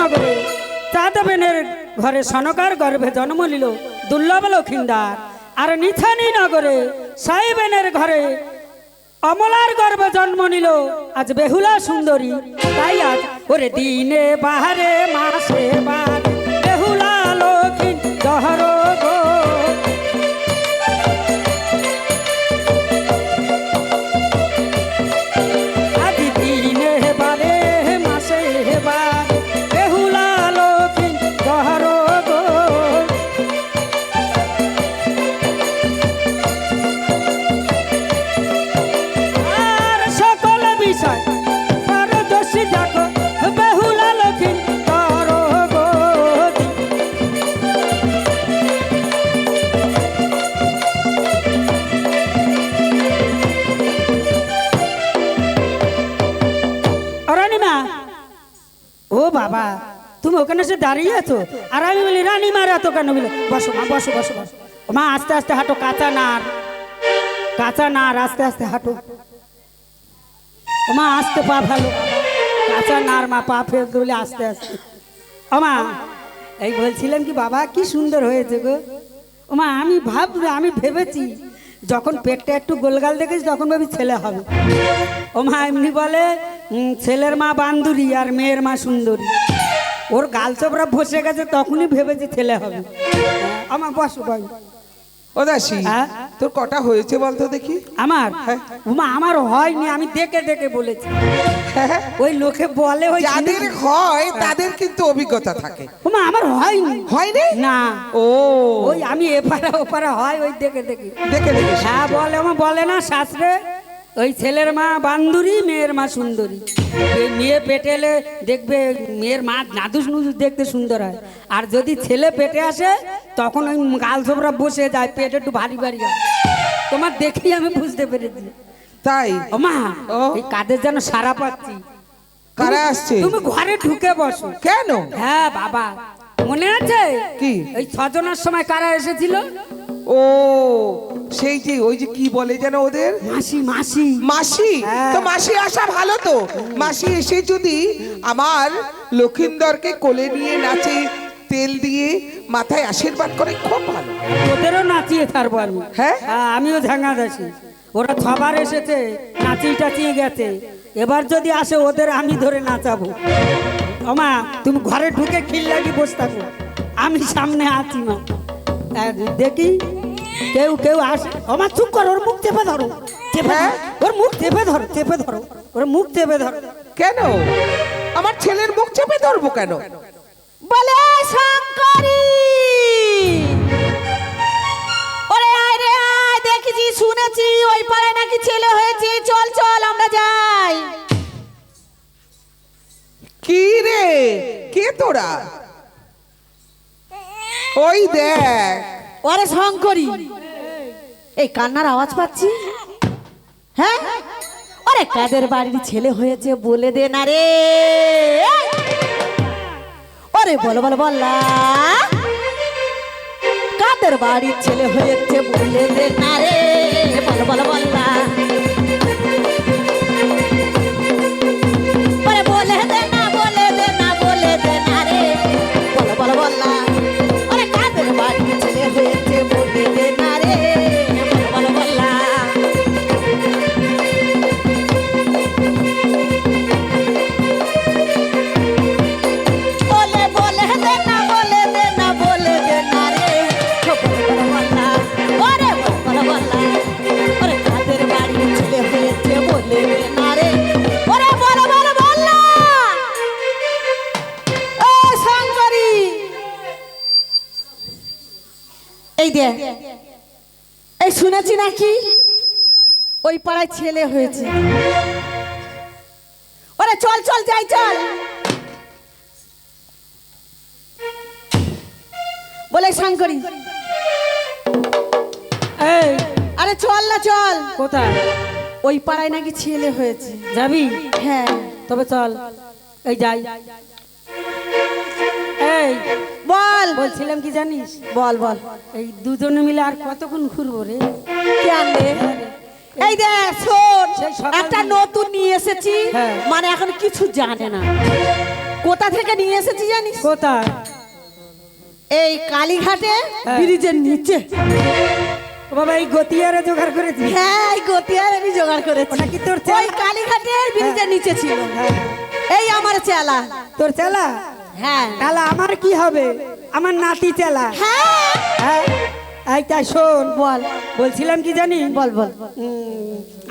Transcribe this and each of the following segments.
নগরে চাঁদবেনের ঘরে সনকার গর্ভে জন্ম নিল দুর্লভ লক্ষিন্দার। আর নিথানি নগরে সাইবেনের ঘরে অমলার গর্ভে জন্ম নিল আজ বেহুলা সুন্দরী। তাই আজ ওরে দিনে বাহারে, মাসে বাহারে বেহুলা লক্ষিন দহর দাঁড়িয়ে আছো? আর আমি বলি রানিমার এত কেন? বলে, বসো মা, বসো বসো বসো। মা, আস্তে আস্তে হাঁটো, কাঁচা নার। কাঁচা নার, আস্তে আস্তে হাঁটো। মা, আস্তে পা ফেলো। কাঁচা নার, মা, পা ফেল বলে আস্তে আস্তে। ও মা, এই বলছিলাম কি, বাবা, কি সুন্দর হয়েছে গো। ও মা, আমি ভাব, আমি ভেবেছি, যখন পেটটা একটু গোলগাল দেখেছি, তখন ভাবি ছেলে হবে। ও মা, এমনি বলে ছেলের মা বান্দুরি আর মেয়ের মা সুন্দরী। ওর গাল চোপড়া বসে গেছে তখনই ভেবেছি ছেলে হবে। আমার বসো ভাই ও দাসি হ্যাঁ? তোর কটা হয়েছে বলতো দেখি? আমার? হ্যাঁ। উমা আমার হয়নি আমি দেখে দেখে বলেছি। হ্যাঁ, ওই লোকে বলে ওই যাদের হয় তাদের কিন্তু অভিজ্ঞতা থাকে। উমা আমার হয়নি। হয়নি? না। ও। ওই আমি এপারে ওপারে হয় ওই দেখে দেখে দেখে দেখে হ্যাঁ বলে আমার বলে না শাস্ত্রে। ওই ছেলের মা বান্দুরি মেয়ের মা সুন্দরী। এই মেয়ে পেটেলে দেখবে মেয়ের মা নাদুস নুদুস দেখতে সুন্দর হয়। আর যদি ছেলে পেটে আসে তখন ওই গাল ছোবরা বসে যায় পেট একটু ভারী ভারী হয়। তোমার দেখেই আমি বুঝতে পেরেছি। তাই? ও মা। এই কাদের যেন সারা পাচ্ছি। কারা আসছে? তুমি ঘরে ঢুকে বসো। কেন? হ্যাঁ বাবা। মনে আছে? কি? এই ছজনের সময় কারা এসেছিল? ও সেই যে ওই যে কি বলে যেন ওদের? মাসি মাসি। মাসি? হ্যাঁ। তো মাসি আসা ভালো তো। মাসি এসে যদি আমার লক্ষিন্দরকে কোলে নিয়ে নাচে তেল দিয়ে মাথায় আশীর্বাদ করে খুব ভালো। ওদেরও নাচিয়ে ছাড়বো আমি। হ্যাঁ? হ্যাঁ আমিও ঝাঙ্গা দাসি ওরা ছবার এসেছে নাচিয়ে টাচিয়ে গেছে। এবার যদি আসে ওদের আমি ধরে নাচাবো। ওমা তুমি ঘরে ঢুকে খিল লাগি বসে থাকো। আমি সামনে আছি মা। দেখি। কেউ কেউ আসে ওমা চুপ করো ওর মুখ চেপে ধরো। চেপে হ্যাঁ? ওর মুখ চেপে ধরো চেপে ধরো। ওর মুখ চেপে ধরো। কেন? আমার ছেলের মুখ চেপে ধরবো কেন? বলে শঙ্করী! ওরে আয় রে আয় দেখেছি শুনেছি ওই পাড়ায় নাকি ছেলে হয়েছে। চল চল আমরা যাই। কি রে? কে তোরা? ওই দেখ। ওরে শঙ্করি এই কান্নার আওয়াজ পাচ্ছি? হ্যাঁ? ওরে কাদের বাড়ির ছেলে হয়েছে বলে দে না রে। ওরে বল বল বললা কাদের বাড়ির ছেলে হয়েছে বলে দে না রে। বল বল বল্লা ওই পাড়ায় ছেলে হয়েছে। ওরে চল চল যাই চল। বলে শঙ্করী এই। আরে চল না চল। কোথায়? ওই পাড়ায় নাকি ছেলে হয়েছে। যাবি? হ্যাঁ। তবে চল। এই যাই। এই। বল। বলছিলাম কি জানিস? বল বল। এই দুজনে মিলে আর কতক্ষণ ঘুরবো রে? কেন রে? এই দেখ শোন একটা নতুন নিয়ে এসেছি হ্যাঁ। মানে এখন কিছু জানে না। কোথা থেকে নিয়ে এসেছি জানিস? কোথায়? এই কালীঘাটে হ্যাঁ। ব্রিজের নিচে। বাবা এই গতিয়ারে জোগাড় করেছি। হ্যাঁ এই গতিয়ার আমি জোগাড় করেছি। ওটা কি তোর ওই চেলা? কালীঘাটের ব্রিজের নিচে ছিল। হ্যাঁ। এই আমার চেলা। তোর চেলা? হ্যাঁ। তাহলে আমার কি হবে? আমার নাতি চেলা। হ্যাঁ। হ্যাঁ? এই তাই শোন। বল। বলছিলাম কি জানি? বল বল।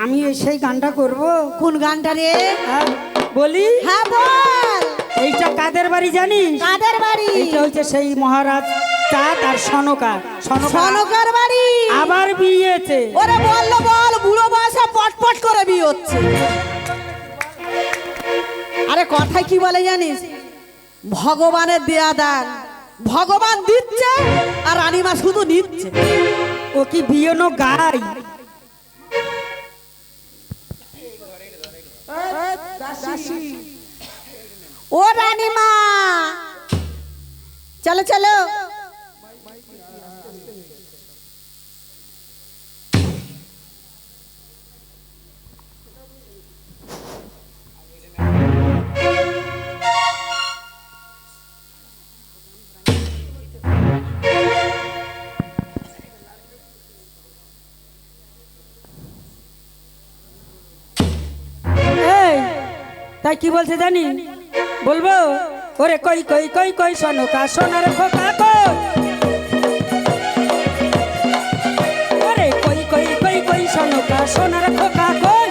আমি সেই গানটা করব। কোন গানটা রে? হ্যাঁ, বলি। হ্যাঁ বল। এইটা কাদের বাড়ি জানিস কাদের বাড়ি? এইটা হচ্ছে সেই মহারাজ চাঁদ আর সনকা। সনকা। সনকার বাড়ি। আবার বিয়েছে ওরে বলল বল বুড়ো বয়সে পটপট করে বিয়ে হচ্ছে। আরে কথায় কি বলে জানিস? ভগবানের দেয়া দান ভগবান দিচ্ছে আর রানীমা শুধু নিচ্ছে। ও কি বিয়নো গাই? ও রানীমা! চলো চলো। তাই কি বলছে জানি? বলব? ওরে কই কই কই কই, শোনো কা সোনার খোকা কই? ওরে কই কই কই কই কা সোনার খোকা কই?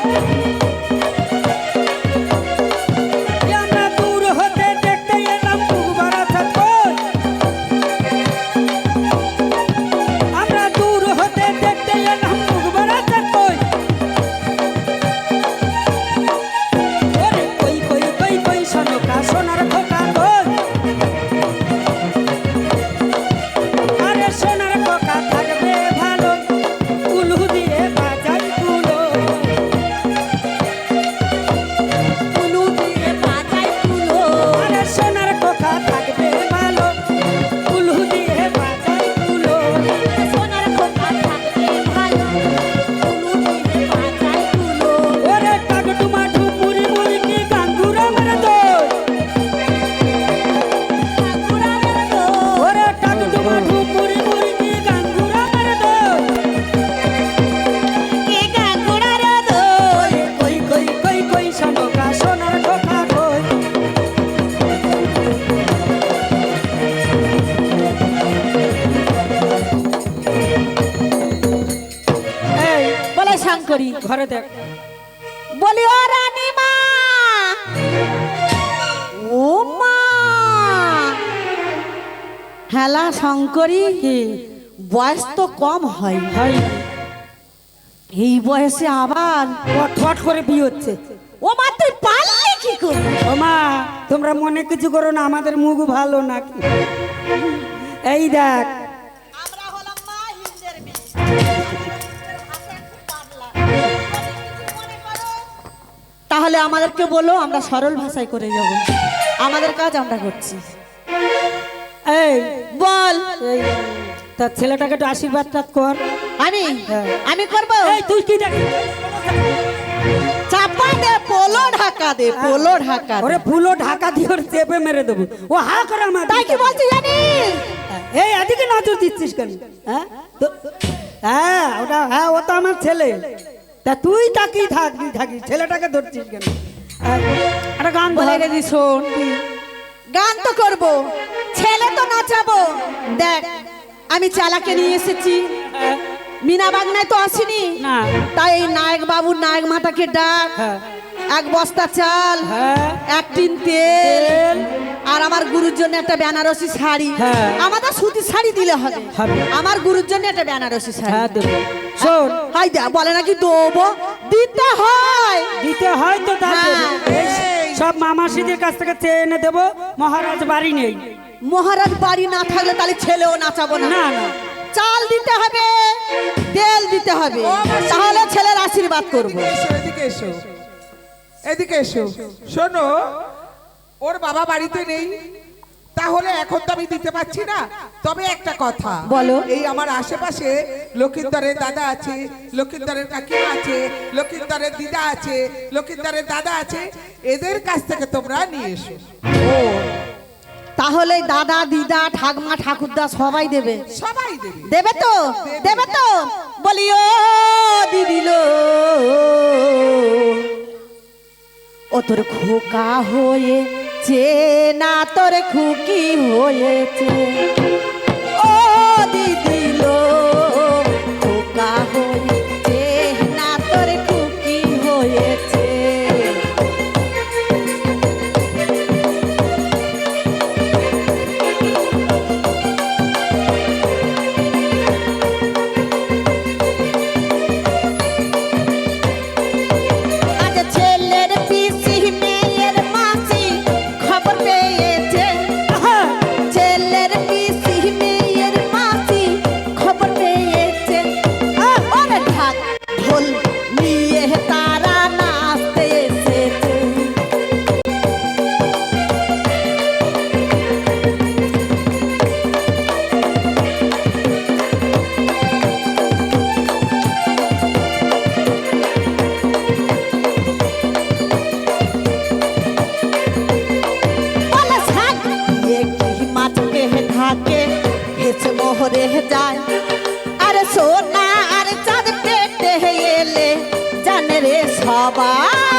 দেখ। বলি ও রানী মা ও মা! হেলা শঙ্করী কি বয়স তো কম হয়। ভাই এই বয়সে আবার ফট করে বিয়ে হচ্ছে। ও মা তুই পারলে কি করে? ও মা তোমরা মনে কিছু করো না আমাদের মুখ ভালো নাকি? এই দেখ। আমরা হলাম মা হিন্দের তাহলে আমাদেরকে বলো আমরা সরল ভাষায় করে যাব। আমাদের কাজ আমরা করছি। এই বল। তার ছেলেটাকে একটু আশীর্বাদটা কর। আমি? হ্যাঁ। আমি করব? এই তুই কি দেখ চাপা দে পোলো ঢাকা দে পোলো ঢাকা ওরে ফুলো ঢাকা দিয়ে ওর চেপে মেরে দেবো। ও হা করে আমার তাই কি বলছি জানিস? এই এদিকে নজর দিচ্ছিস কেন? হ্যাঁ? হ্যাঁ ওটা হ্যাঁ ও তো আমার ছেলে। তা তুই তাকি থাকবি থাকিস ছেলেটাকে ধরছিস কেন? একটা গান বলে। গেছি শোন। গান তো করব। ছেলে তো নাচাবো। দেখ আমি চালাকে নিয়ে এসেছি। মিনা বাগনায় তো আসিনি। না। তাই এই নায়ক বাবু নায়ক মাতাকে ডাক। হ্যাঁ। এক বস্তা চাল হ্যাঁ। এক টিন তেল। আর আমার গুরুর জন্য একটা বেনারসি শাড়ি। হ্যাঁ। আমাদের সুতির শাড়ি দিলে হবে। আমার গুরুর জন্য একটা বেনারসি শাড়ি। শোন হাই দা বলে নাকি দেবো? দিতে হয়। দিতে হয় তো হ্যাঁ। এই সব মামাসিদের কাছ থেকে চেয়ে এনে দেবো মহারাজ বাড়ি নেই। মহারাজ বাড়ি না থাকলে তাহলে ছেলেও নাচাবো না। না না। চাল দিতে হবে তেল দিতে হবে। তাহলে ছেলের আশীর্বাদ করব। এদিকে এসো। এদিকে এসো। শোনো ওর বাবা বাড়িতে নেই। তাহলে এখন তো আমি দিতে পারছি না। তবে একটা কথা। বলো। এই আমার আশেপাশে লক্ষিন্দরের দাদা আছে লক্ষিন্দরের কাকিমা আছে লক্ষিন্দরের দিদা আছে লক্ষিন্দরের দাদা আছে এদের কাছ থেকে তোমরা নিয়ে এসো। ও তাহলে দাদা দিদা ঠাকমা ঠাকুরদা সবাই দেবে? সবাই দেবে। দেবে তো? দেবে তো? বলি ও দিদিল। ও তোর খোকা হয়েছে না তোর খুকি হয়েছে? ও দিদিল রে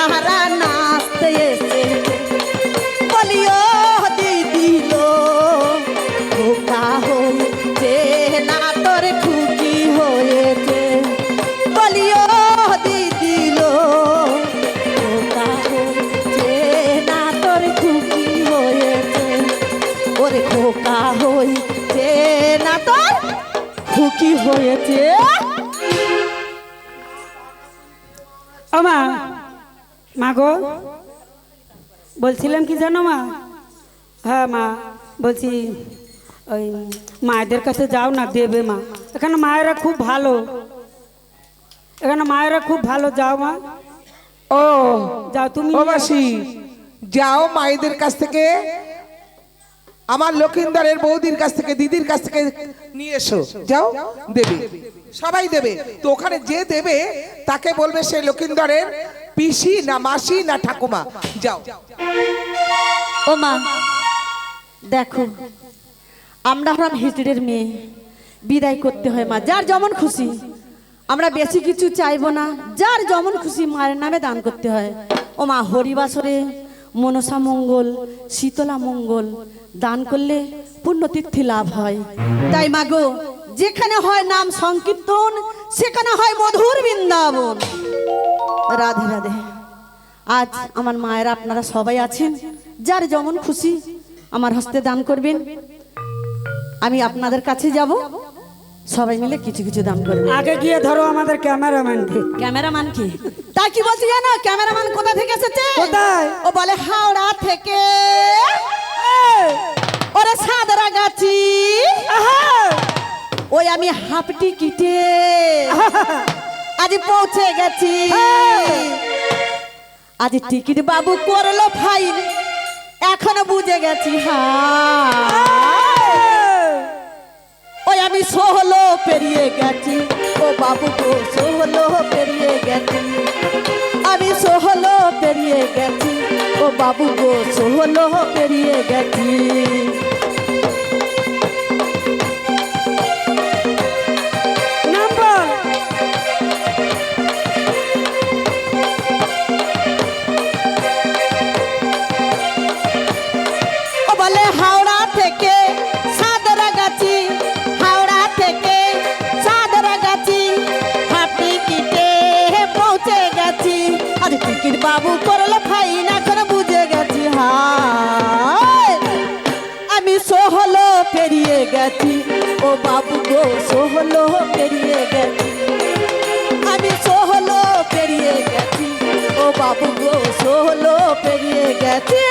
নিয়ে তারা নাচতে এসেছে বলিও দিদি খোকা হয়েছে না তোর খুকি হয়েছে। বলিও দিদি খোকা হয়েছে না তোর খুকি হয়েছে। ওরে খোকা হয়েছে না তোর খুকি হয়েছে। ও মা গো? বলছিলাম কি জানো মা? হ্যাঁ মা বলছি ওই মায়েদের কাছে যাও না দেবে মা। এখানে মায়েরা খুব ভালো। এখানে মায়েরা খুব ভালো যাও মা। ও যাও তুমি। যাও মায়েদের কাছ থেকে আমার লক্ষিন্দরের বৌদির কাছ থেকে, দিদির কাছ থেকে নিয়ে এসো। যাও, দেবে। সবাই দেবে। তো ওখানে যে দেবে, তাকে বলবে সে লক্ষিন্দরের পিসি না মাসি না ঠাকুমা। যাও। ও মা, দেখো, আমরা হলাম হিজড়ের মেয়ে। বিদায় করতে হয় মা, যার যেমন খুশি। আমরা বেশি কিছু চাইব না, যার যেমন খুশি মায়ের নামে দান করতে হয়। ও মা, হরিবাসরে মনসা মঙ্গল, শীতলা মঙ্গল, দান করলে পুণ্যতীর্থে লাভ হয়। তাই মা গো যেখানে হয় নাম সংকীর্তন, সেখানে হয় মধুর বৃন্দাবন। রাধে রাধে। আজ আমার মায়েরা আপনারা সবাই আছেন, যার যেমন খুশি আমার হস্তে দান করবেন। আমি আপনাদের কাছে যাব। সবাই মিলে কিছু কিছু দান করবে আগে গিয়ে ধরো আমাদের ক্যামেরাম্যানকে ক্যামেরাম্যান কি? তা কি বলছি জানো? ক্যামেরাম্যান কোথা থেকে এসেছে? কোথায়? ও বলে হাওড়া থেকে। ওরে সাদরা গাছি। ওই আমি হাফ টিকিটে। আজ পৌঁছে গেছি। আজ টিকিট বাবু করল ফাইন এখনও বুঝে গেছি। হ্যাঁ! ওই আমি সোহলো পেরিয়ে গেছি। ও বাবু গো সোহলো পেরিয়ে গেছি। আমি সোহলো পেরিয়ে গেছি। ও বাবু গো সোহলো পেরিয়ে গেছি। সোহলো পেরিয়ে গেছি। ও বাবু গো, সোহলো পেরিয়ে গেছি। আমি সোহলো পেরিয়ে গেছি। ও বাবু গো, সোহলো পেরিয়ে গেছি।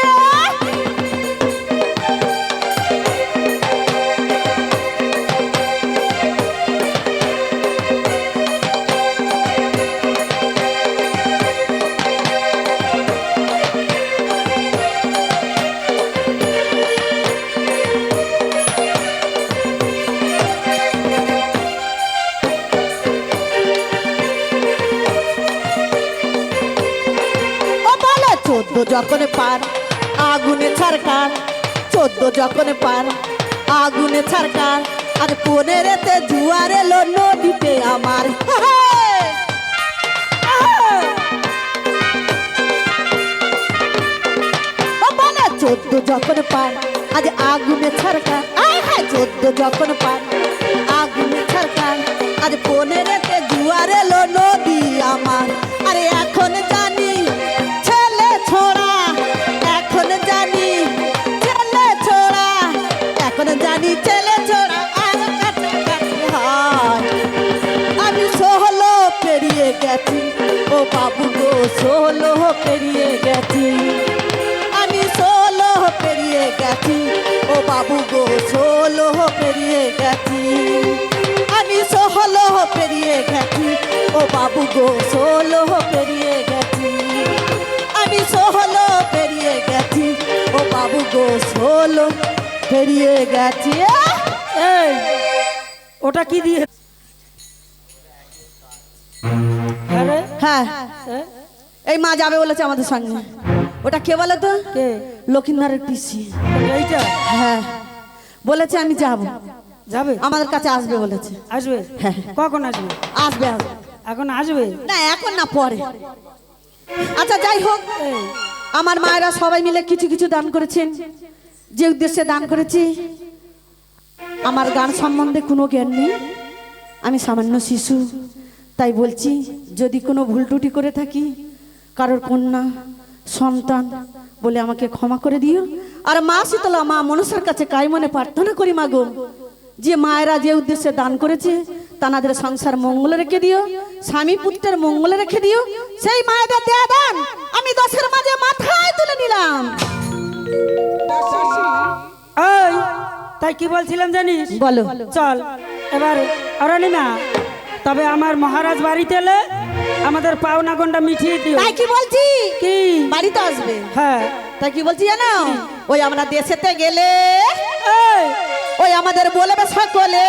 যখন পার, আগুনে ছাড়কার চোদ্দ যখন পার, আগুনে ছাড়কার আর পনেরেতে জুয়ার এলো নদীতে আমার। চোদ্দ যখন পার, আজ আগুনে ছাড়কার আয় হ্যাঁ চোদ্দ যখন পার, আগুনে ছাড়কার আজ পনেরেতে জুয়ার এলো নদী আমার। বাবু গো সোহলো পেরিয়ে গেছি। আমি সোলো পেরিয়ে গেছি। ও বাবু গো সোলো পেরিয়ে গেছি। আমি সোহলো পেরিয়ে গেছি। ও বাবু গো সোলো পেরিয়ে গেছি। আমি সোহলো পেরিয়ে গেছি। ও বাবু গো সোলো পেরিয়ে গেছি! এই, ওটা কি দিয়ে হ্যাঁ। এ, এই মা যাবে বলেছে আমাদের সঙ্গে। ওটা কে বলে তো? কে? লক্ষিন্দারের পিসি। এইটা? হ্যাঁ। বলেছে আমি যাব। যাবে? আমাদের কাছে আসবে বলেছে। আসবে? হ্যাঁ। কখন আসবে? আসবে আসবে। এখন আসবে? না এখন না পরে। আচ্ছা যাই হোক। আমার মায়েরা সবাই মিলে কিছু কিছু দান করেছেন। যে উদ্দেশ্যে দান করেছি আমার গান সম্বন্ধে কোনো জ্ঞান নেই। আমি সামান্য শিশু। তাই বলছি যদি কোনো ভুল ত্রুটি করে থাকি কারোর কন্যা সন্তান বলে আমাকে ক্ষমা করে দিও। আর মা শীতলা মা মনসার কাছে কাই মনে প্রার্থনা করি মা গো? যে মায়েরা যে উদ্দেশ্যে দান করেছে তানাদের সংসার মঙ্গল রেখে দিও স্বামী পুত্রের মঙ্গল রেখে দিও সেই মায়েদের দেয়া দান আমি দশের মাঝে মাথায় তুলে নিলাম। তাই কি বলছিলাম জানিস? বলো। চল এবার অরণিমা তবে আমার মহারাজ বাড়িতে এলে আমাদের পাওনা গন্ডা মিঠিয়ে দিও। তাই কি বলছি? কি? বাড়িতে আসবে। হ্যাঁ। তাই কি বলছি জানো? ওই আমরা দেশেতে গেলে ওই আমাদের বলবে সকলে।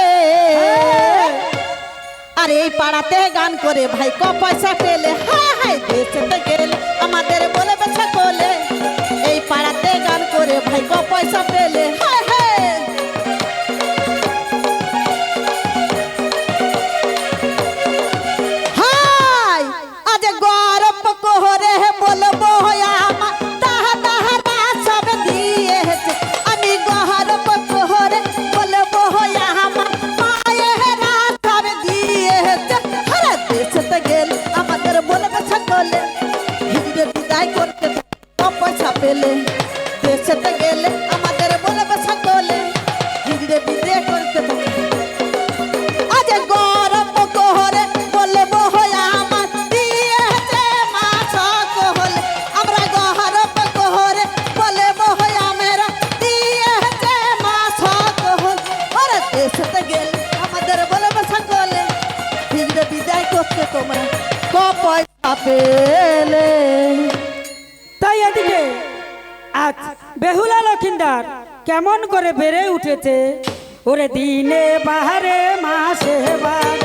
আর এই পাড়াতে গান করে ভাই ক পয়সা পেলে? হায় হায় দেশেতে গেলে আমাদের বলবে সকলে। এই পাড়াতে গান করে ভাই ক পয়সা পেলে? হায় হায়। লক্ষিন্দার কেমন করে বেড়ে উঠেছে? ওরে দিনে বাহারে মা বারে